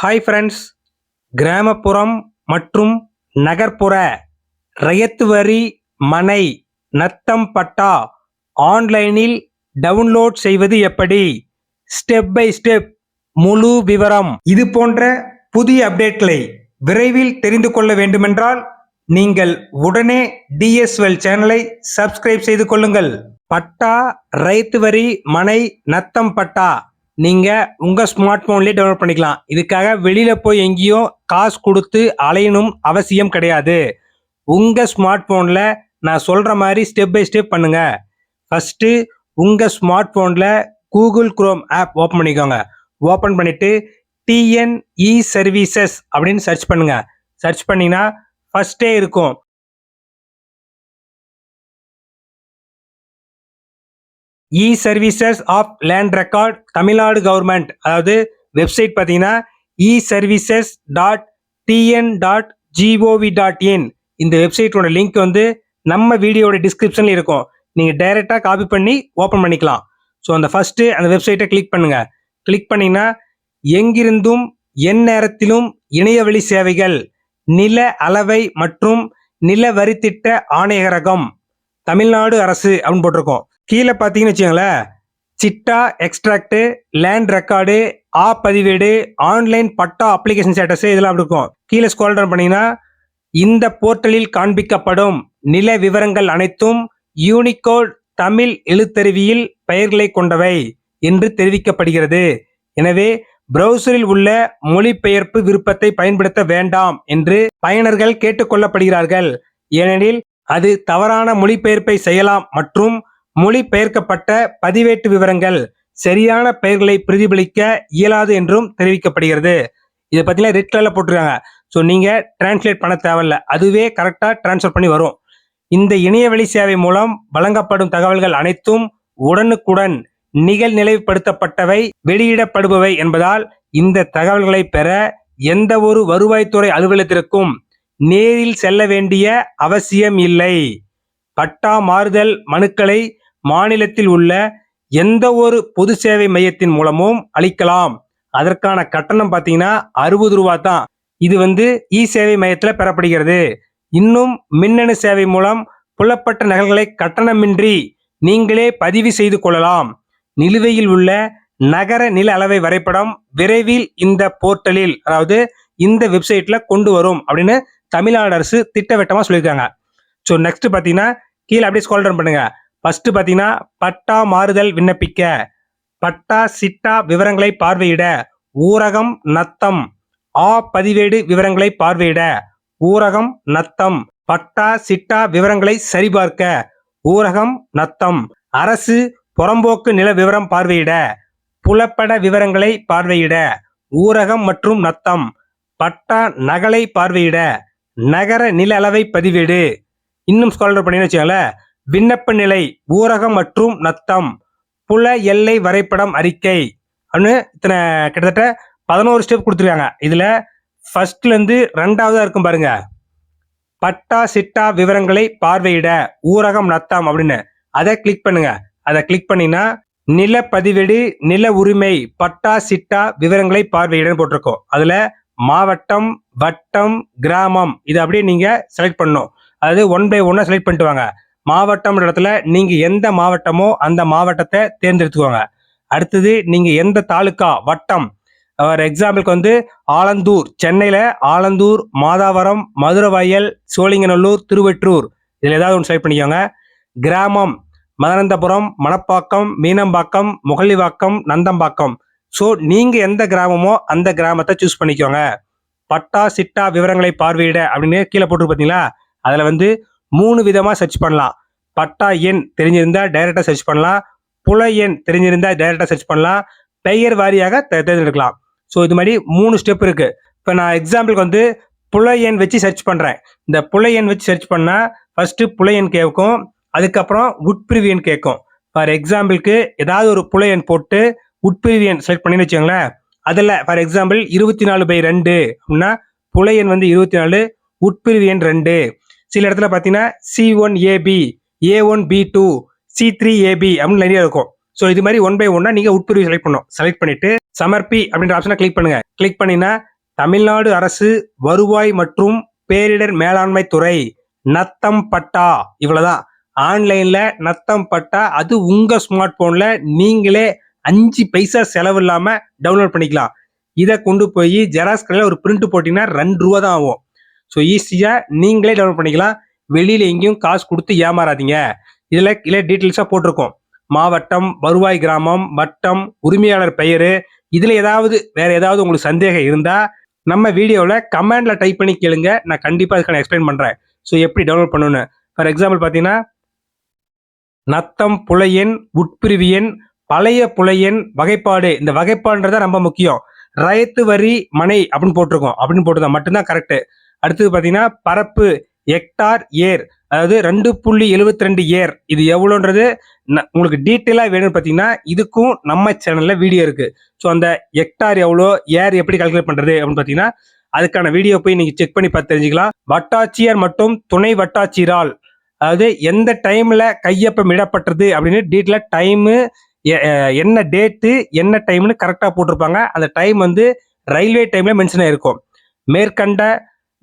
Hi friends கிராமப்புறம் மற்றும் நகர்ப்புற ரயத்து வரி மனை நத்தம் பட்டா ஆன்லைனில் டவுன்லோட் செய்வது எப்படி? ஸ்டெப் பை ஸ்டெப் முழு விவரம். இது போன்ற புதிய அப்டேட்களை விரைவில் தெரிந்து கொள்ள வேண்டுமென்றால் நீங்கள் உடனே டிஎஸ்எல் சேனலை சப்ஸ்கிரைப் செய்து கொள்ளுங்கள். பட்டா ரைத்து வரி மனை நத்தம் பட்டா நீங்கள் உங்கள் ஸ்மார்ட் ஃபோன்லேயே டவுன்லோட் பண்ணிக்கலாம். இதுக்காக வெளியில் போய் எங்கேயும் காசு கொடுத்து அலையணும் அவசியம் கிடையாது. உங்கள் ஸ்மார்ட் ஃபோனில் நான் சொல்கிற மாதிரி ஸ்டெப் பை ஸ்டெப் பண்ணுங்கள் ஃபஸ்ட்டு உங்கள் ஸ்மார்ட் ஃபோனில் கூகுள் குரோம் ஆப் ஓப்பன் பண்ணிக்கோங்க. ஓப்பன் பண்ணிவிட்டு டிஎன்இ சர்வீசஸ் அப்படின்னு சர்ச் பண்ணுங்கள் சர்ச் பண்ணிங்கன்னா ஃபஸ்ட்டே இருக்கும். E services of land record Tamil Nadu government அதாவது வெப்சைட் பார்த்தீங்கன்னா e services dot TN dot GOV dot in இந்த வெப்சைட்டோட லிங்க் வந்து நம்ம வீடியோட டிஸ்கிரிப்ஷனில் இருக்கும். நீங்கள் டைரெக்டாக காப்பி பண்ணி ஓப்பன் பண்ணிக்கலாம். ஸோ அந்த ஃபஸ்ட்டு அந்த வெப்சைட்டை கிளிக் பண்ணுங்கள் கிளிக் பண்ணிங்கன்னா எங்கிருந்தும் எந்நேரத்திலும் இணையவழி சேவைகள் நில அளவை மற்றும் நில வரித்திட்ட ஆணையரகம் தமிழ்நாடு அரசு அப்படின்னு போட்டிருக்கோம். கீழே பார்த்தீங்கன்னு வச்சுக்கோங்களேன். சிட்டா எக்ஸ்ட்ராக்ட் லேண்ட் ரெக்கார்டு ஆ பதிவேடு ஆன்லைன் பட்டா அப்ளிகேஷன் ஸ்டேட்டஸ் இதெல்லாம் அப்படி இருக்கும். கீழே ஸ்கோல் டவுன் பண்ணீங்கன்னா இந்த போர்ட்டலில் காண்பிக்கப்படும் நில விவரங்கள் அனைத்தும் யூனிகோட் தமிழ் எழுத்தருவியில் பெயர்களை கொண்டவை என்று தெரிவிக்கப்படுகிறது. எனவே பிரவுசரில் உள்ள மொழிபெயர்ப்பு விருப்பத்தை பயன்படுத்த வேண்டாம் என்று பயனர்கள் கேட்டுக்கொள்ளப்படுகிறார்கள். ஏனெனில் அது தவறான மொழிபெயர்ப்பை செய்யலாம் மற்றும் மொழிபெயர்க்கப்பட்ட பதிவேட்டு விவரங்கள் சரியான பெயர்களை பிரதிபலிக்க இயலாது என்றும் தெரிவிக்கப்படுகிறது. இதை பார்த்தீங்கன்னா ரெட் கலரில் போட்டிருக்காங்க. ஸோ நீங்கள் டிரான்ஸ்லேட் பண்ண தேவையில்ல. அதுவே கரெக்டாக டிரான்ஸ்ஃபர் பண்ணி வரும். இந்த இணையவழி சேவை மூலம் வழங்கப்படும் தகவல்கள் அனைத்தும் உடனுக்குடன் நிகழ்நிலைப்படுத்தப்பட்டவை வெளியிடப்படுபவை என்பதால் இந்த தகவல்களை பெற எந்த ஒரு வருவாய்த்துறை அலுவலகத்திற்கும் நேரில் செல்ல வேண்டிய அவசியம் இல்லை. பட்டா மாறுதல் மனுக்களை மாநிலத்தில் உள்ள எந்த ஒரு பொது சேவை மையத்தின் மூலமும் அளிக்கலாம். அதற்கான கட்டணம் பார்த்தீங்கன்னா அறுபது ரூபா தான். இது வந்து இ சேவை மையத்தில் பெறப்படுகிறது. இன்னும் மின்னணு சேவை மூலம் புலப்பட்ட நகல்களை கட்டணமின்றி நீங்களே பதிவு செய்து கொள்ளலாம். நிலுவையில் உள்ள நகர நில அளவை வரைபடம் விரைவில் இந்த போர்ட்டலில் அதாவது இந்த வெப்சைட்ல கொண்டு வரும் அப்படின்னு தமிழ்நாடு அரசு திட்டவட்டமாக சொல்லியிருக்காங்க. ஸோ நெக்ஸ்ட் பார்த்தீங்கன்னா கீழே அப்படியே ஸ்கால் டவுன் பண்ணுங்க. ஃபர்ஸ்ட் பார்த்தீங்கன்னா பட்டா மாறுதல் விண்ணப்பிக்க. பட்டா சிட்டா விவரங்களை பார்வையிட. ஊரகம் நத்தம். ஆ பதிவேடு விவரங்களை பார்வையிட. ஊரகம் நத்தம். பட்டா சிட்டா விவரங்களை சரிபார்க்க. ஊரகம் நத்தம். அரசு புறம்போக்கு நில விவரம் பார்வையிட. புலப்பட விவரங்களை பார்வையிட. ஊரகம் மற்றும் நத்தம். பட்டா நகலை பார்வையிட. நகர நில அளவை பதிவேடு. இன்னும் ஸ்காலர் பண்ணின்னு வச்சுக்கோங்களேன். விண்ணப்ப நிலை ஊரகம் மற்றும் நத்தம் புல எல்லை வரைபடம் அறிக்கை. அப்படின்னு இத்தனை கிட்டத்தட்ட பதினோரு ஸ்டெப் கொடுத்துருக்காங்க. இதில் ஃபர்ஸ்ட்லேருந்து ரெண்டாவதாக இருக்கும் பாருங்க. பட்டா சிட்டா விவரங்களை பார்வையிட ஊரகம் நத்தம் அப்படின்னு. அதை கிளிக் பண்ணுங்க. அதை கிளிக் பண்ணினா நில பதிவேடு நில உரிமை பட்டா சிட்டா விவரங்களை பார்வையிடன்னு போட்டிருக்கோம். அதில் மாவட்டம் வட்டம் கிராமம் இது அப்படியே நீங்கள் செலக்ட் பண்ணணும். அதாவது ஒன் பை ஒன்னாக செலக்ட் பண்ணிட்டு வாங்க. மாவட்டம்ன்ற இடத்துல நீங்க எந்த மாவட்டமோ அந்த மாவட்டத்தை தேர்ந்தெடுத்துக்கோங்க. அடுத்தது நீங்க எந்த தாலுக்கா வட்டம் ஃபார் எக்ஸாம்பிளுக்கு வந்து ஆலந்தூர் சென்னையில ஆலந்தூர் மாதாவரம் மதுரவாயல் சோழிங்கநல்லூர் திருவெற்றூர். இதில் ஏதாவது ஒன்று செலக்ட் பண்ணிக்கோங்க. கிராமம் மதனந்தபுரம் மணப்பாக்கம் மீனம்பாக்கம் முகலிவாக்கம் நந்தம்பாக்கம். ஸோ நீங்கள் எந்த கிராமமோ அந்த கிராமத்தை சூஸ் பண்ணிக்கோங்க. பட்டா சிட்டா விவரங்களை பார்வையிட அப்படின்னு கீழே போட்டு பார்த்தீங்களா அதில் வந்து மூணு விதமாக சர்ச் பண்ணலாம். பட்டா எண் தெரிஞ்சிருந்தா டைரெக்டாக சர்ச் பண்ணலாம். புல எண் தெரிஞ்சிருந்தா டைரெக்டாக சர்ச் பண்ணலாம். பெயர் வாரியாக தேர்ந்தெடுக்கலாம். ஸோ இது மாதிரி மூணு ஸ்டெப் இருக்குது இப்போ நான் எக்ஸாம்பிளுக்கு வந்து புல எண் வச்சு சர்ச் பண்ணுறேன் இந்த புல எண் வச்சு சர்ச் பண்ணால் ஃபஸ்ட்டு புல எண் கேட்கும் அதுக்கப்புறம் உட்பிரிவு எண் கேட்கும் ஃபார் எக்ஸாம்பிளுக்கு ஏதாவது ஒரு புல எண் போட்டு உட்பிரிவு எண் செலக்ட் பண்ணி வச்சுக்கோங்களேன். அதில் ஃபார் எக்ஸாம்பிள் இருபத்தி நாலு பை ரெண்டு அப்படின்னா புல எண் வந்து இருபத்தி நாலு உட்பிரிவு எண் ரெண்டு. சில இடத்துல பார்த்தீங்கன்னா C one AB A one B two C three AB அப்படின்னு நிறைய இருக்கும். ஸோ இது மாதிரி ஒன் பை ஒன்னா நீங்கள் உட்பிரிவு செலக்ட் பண்ணும் செலக்ட் பண்ணிட்டு சமர்ப்பி அப்படின்ற ஆப்ஷனை கிளிக் பண்ணுங்க. கிளிக் பண்ணினா தமிழ்நாடு அரசு வருவாய் மற்றும் பேரிடர் மேலாண்மை துறை நத்தம் பட்டா இவ்வளவுதான். ஆன்லைன்ல நத்தம் பட்டா அது உங்க ஸ்மார்ட் போன்ல நீங்களே அஞ்சு பைசா செலவு இல்லாம டவுன்லோட் பண்ணிக்கலாம். இதை கொண்டு போய் ஜெராக்ஸ் கடையில் ஒரு பிரிண்ட் போட்டிங்கன்னா ரெண்டு ரூபா தான் ஆகும். ஸோ ஈஸியாக நீங்களே டவுன்லோட் பண்ணிக்கலாம். வெளியில் எங்கேயும் காசு கொடுத்து ஏமாறாதீங்க. இதில் இல்லை டீட்டெயில்ஸாக போட்டிருக்கோம். மாவட்டம் வருவாய் கிராமம் வட்டம் உரிமையாளர் பெயர். இதில் ஏதாவது வேறு ஏதாவது உங்களுக்கு சந்தேகம் இருந்தால் நம்ம வீடியோவில் கமெண்டில் டைப் பண்ணி கேளுங்க. நான் கண்டிப்பாக அதுக்கான எக்ஸ்பிளைன் பண்ணுறேன் ஸோ எப்படி டவுன்லோட் பண்ணணும்னு. ஃபார் எக்ஸாம்பிள் பார்த்தீங்கன்னா நத்தம் புலையன் உட்பிரிவியன் பழைய புலையன் வகைப்பாடு. இந்த வகைப்பாடுன்றதான் ரொம்ப முக்கியம். ரயத்து வரி மனை அப்படின்னு போட்டிருக்கோம். அப்படின்னு போட்டுதான் மட்டும்தான் கரெக்டு அடுத்தது பார்த்தீங்கன்னா பரப்பு ஹெக்டார் ஏர். அதாவது ரெண்டு புள்ளி எழுபத்தி ரெண்டு ஏர். இது எவ்வளோன்றது ந- உங்களுக்கு டீட்டெயிலாக வேணும்னு பார்த்தீங்கன்னா இதுக்கும் நம்ம சேனலில் வீடியோ இருக்குது ஸோ அந்த ஹெக்டார் எவ்வளோ ஏர் எப்படி கால்குலேட் பண்ணுறது அப்படின்னு பார்த்தீங்கன்னா அதுக்கான வீடியோ போய் நீங்கள் செக் பண்ணி பார்த்து தெரிஞ்சுக்கலாம். வட்டாட்சியர் மற்றும் துணை வட்டாட்சியரால் அதாவது எந்த டைமில் கையப்பம் இடப்பட்டது அப்படின்னு டீட்டெயிலாக டைமு என்ன டேட்டு என்ன டைம்னு கரெக்டாக போட்டிருப்பாங்க. அந்த டைம் வந்து ரயில்வே டைமில் மென்ஷன் ஆயிருக்கும். மேற்கண்ட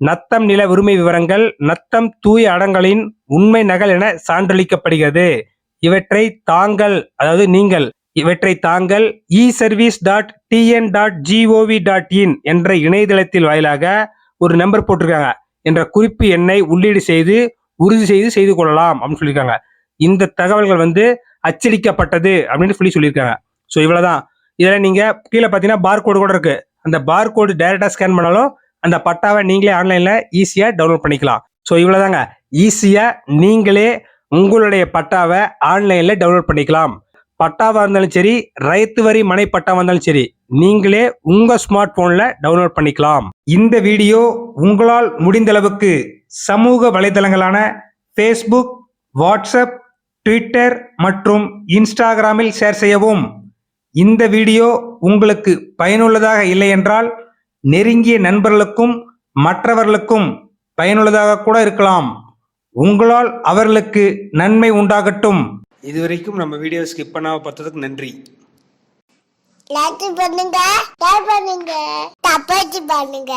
நத்தம் நில உரிமை விவரங்கள் நத்தம் தூய அடங்கலின் உண்மை நகல் என சான்றளிக்கப்படுகிறது. இவற்றை தாங்கள் அதாவது நீங்கள் இவற்றை தாங்கள் e service dot TN dot GOV dot in என்ற இணையதளத்தில் வாயிலாக ஒரு நம்பர் போட்டிருக்காங்க. என்ற குறிப்பு எண்ணை உள்ளீடு செய்து உறுதி செய்து செய்து கொள்ளலாம் அப்படின்னு சொல்லியிருக்காங்க. இந்த தகவல்கள் வந்து அச்சடிக்கப்பட்டது அப்படின்னு சொல்லி சொல்லியிருக்காங்க. ஸோ இவ்வளோதான் இதில் நீங்கள் கீழே பார்த்தீங்கன்னா பார்கோடு கூட இருக்குது அந்த பார்கோடு டைரெக்டாக ஸ்கேன் பண்ணாலும் அந்த பட்டாவை நீங்களே ஆன்லைன்ல ஈஸியா டவுன்லோட் பண்ணிக்கலாம். ஸோ இவ்வளவுதாங்க. ஈஸியா நீங்களே உங்களுடைய பட்டாவை ஆன்லைன்ல டவுன்லோட் பண்ணிக்கலாம். பட்டாவா இருந்தாலும் சரி ரைத்து வரி மனை பட்டாவாக இருந்தாலும் சரி நீங்களே உங்க ஸ்மார்ட் போன்ல டவுன்லோட் பண்ணிக்கலாம். இந்த வீடியோ உங்களால் முடிந்த அளவுக்கு சமூக வலைதளங்களான ஃபேஸ்புக் வாட்ஸ்அப் ட்விட்டர் மற்றும் இன்ஸ்டாகிராமில் ஷேர் செய்யவும். இந்த வீடியோ உங்களுக்கு பயனுள்ளதாக இல்லை என்றால் நெருங்கிய நண்பர்களுக்கும் மற்றவர்களுக்கும் பயனுள்ளதாக கூட இருக்கலாம். உங்களால் அவர்களுக்கு நன்மை உண்டாகட்டும். இதுவரைக்கும் நம்ம வீடியோ ஸ்கிப் பண்ணாம பார்த்ததுக்கு நன்றி. லைக் பண்ணுங்க ஷேர் பண்ணுங்க பண்ணுங்க